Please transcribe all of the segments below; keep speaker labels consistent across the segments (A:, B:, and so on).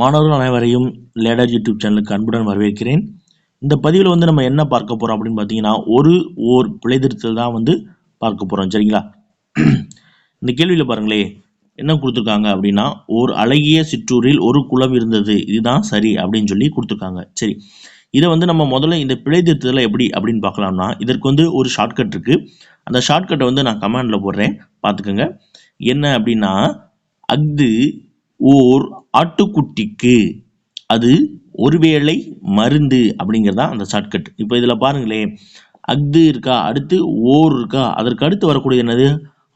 A: மாணவர்கள் அனைவரையும் ladder YouTube சேனலுக்கு அன்புடன் வரவேற்கிறேன். இந்த பதிவில் வந்து நம்ம என்ன பார்க்க போகிறோம் அப்படின்னு பார்த்தீங்கன்னா ஒரு ஓர் பிழைதிருத்தல் தான் வந்து பார்க்க போகிறோம் சரிங்களா? இந்த கேள்வியில் பாருங்களே என்ன கொடுத்துருக்காங்க அப்படின்னா ஓர் அழகிய சிற்றூரில் ஒரு குளம் இருந்தது இதுதான் சரி அப்படின்னு சொல்லி கொடுத்துருக்காங்க. சரி. இதை வந்து நம்ம முதல்ல இந்த பிழை திருத்தத்தில் எப்படி அப்படின்னு பார்க்கலாம்னா இதற்கு வந்து ஒரு ஷார்ட்கட் இருக்குது அந்த ஷார்ட்கட்டை வந்து நான் கமாண்டில் போடுறேன். பார்த்துக்கோங்க. என்ன அப்படின்னா அஃது ஓர் ஆட்டுக்குட்டிக்கு அது ஒருவேளை மருந்து அப்படிங்கிறதா அந்த ஷார்ட்கட் இப்போ இதில் பாருங்களேன் அஃது இருக்கா அடுத்து ஓர் இருக்கா அதற்கு அடுத்து வரக்கூடிய என்னது?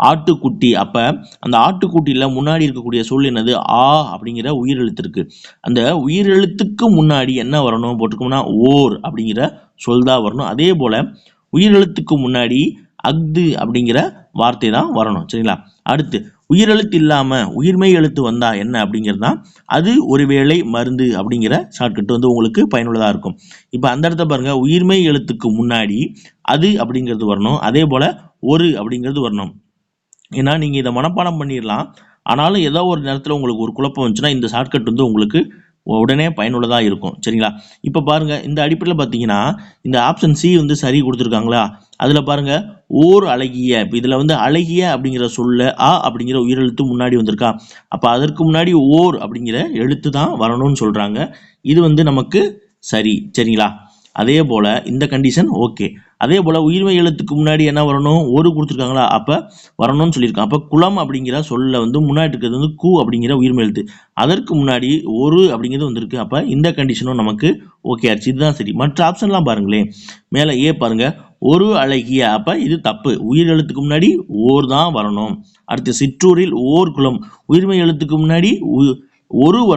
A: ஆட்டுக்குட்டி. அப்போ அந்த ஆட்டுக்குட்டியில் முன்னாடி இருக்கக்கூடிய சொல் என்னது? ஆ அப்படிங்கிற உயிரெழுத்து இருக்குது அந்த உயிரெழுத்துக்கு முன்னாடி என்ன வரணும்? போட்டிருக்கோம்னா ஓர் அப்படிங்கிற சொல் தான் வரணும். அதே போல் உயிரெழுத்துக்கு முன்னாடி அஃது அப்படிங்கிற வார்த்தை தான் வரணும் சரிங்களா? அடுத்து உயிரெழுத்து இல்லாமல் உயிர்மெய் எழுத்து வந்தா என்ன அப்படிங்கிறது தான் அது ஒருவேளை மருந்து அப்படிங்கிற ஷார்ட்கட் வந்து உங்களுக்கு பயனுள்ளதாக இருக்கும். இப்போ அந்த இடத்த பாருங்க உயிர்மெய் எழுத்துக்கு முன்னாடி அது அப்படிங்கிறது வரணும் அதே போல் ஒரு அப்படிங்கிறது வரணும். ஏன்னா நீங்கள் இதை மனப்பாடம் பண்ணிடலாம் ஆனாலும் ஏதோ ஒரு நேரத்தில் உங்களுக்கு ஒரு குழப்பம் வந்துச்சுன்னா இந்த ஷார்ட்கட் வந்து உங்களுக்கு உடனே பயனுள்ளதாக இருக்கும். சரிங்களா? இப்போ பாருங்கள் இந்த அடிப்படையில் பார்த்தீங்கன்னா இந்த ஆப்ஷன் சி வந்து சரி கொடுத்துருக்காங்களா? அதில் பாருங்கள் ஓர் அழகிய இப்போ இதில் வந்து அழகிய அப்படிங்கிற சொல்ல ஆ அப்படிங்கிற உயிரெழுத்து முன்னாடி வந்திருக்கா. அப்போ அதற்கு முன்னாடி ஓர் அப்படிங்கிற எழுத்து தான் வரணும்னு சொல்கிறாங்க இது வந்து நமக்கு சரி. சரிங்களா? அதே போல் இந்த கண்டிஷன் ஓகே அதே போல் உயிர்மை எழுத்துக்கு முன்னாடி என்ன வரணும்? ஒரு கொடுத்துருக்காங்களா? அப்போ வரணும்னு சொல்லியிருக்காங்க. அப்போ குளம் அப்படிங்கிற சொல்ல வந்து முன்னாடி இருக்கிறது வந்து கூ அப்படிங்கிற உயிர்மை எழுத்து. அதற்கு முன்னாடி ஒரு அப்படிங்கிறது வந்திருக்கு. அப்போ இந்த கண்டிஷனும் நமக்கு ஓகே ஆச்சு. இதுதான் சரி. மற்ற ஆப்ஷன்லாம் பாருங்களேன். மேலே ஏ பாருங்க. ஒரு அழகிய அப்போ இது தப்பு. உயிர் எழுத்துக்கு முன்னாடி ஓர் தான் வரணும். அடுத்து சிற்றூரில் ஓர் குளம். உயிர்மை எழுத்துக்கு முன்னாடி உ- ஒரு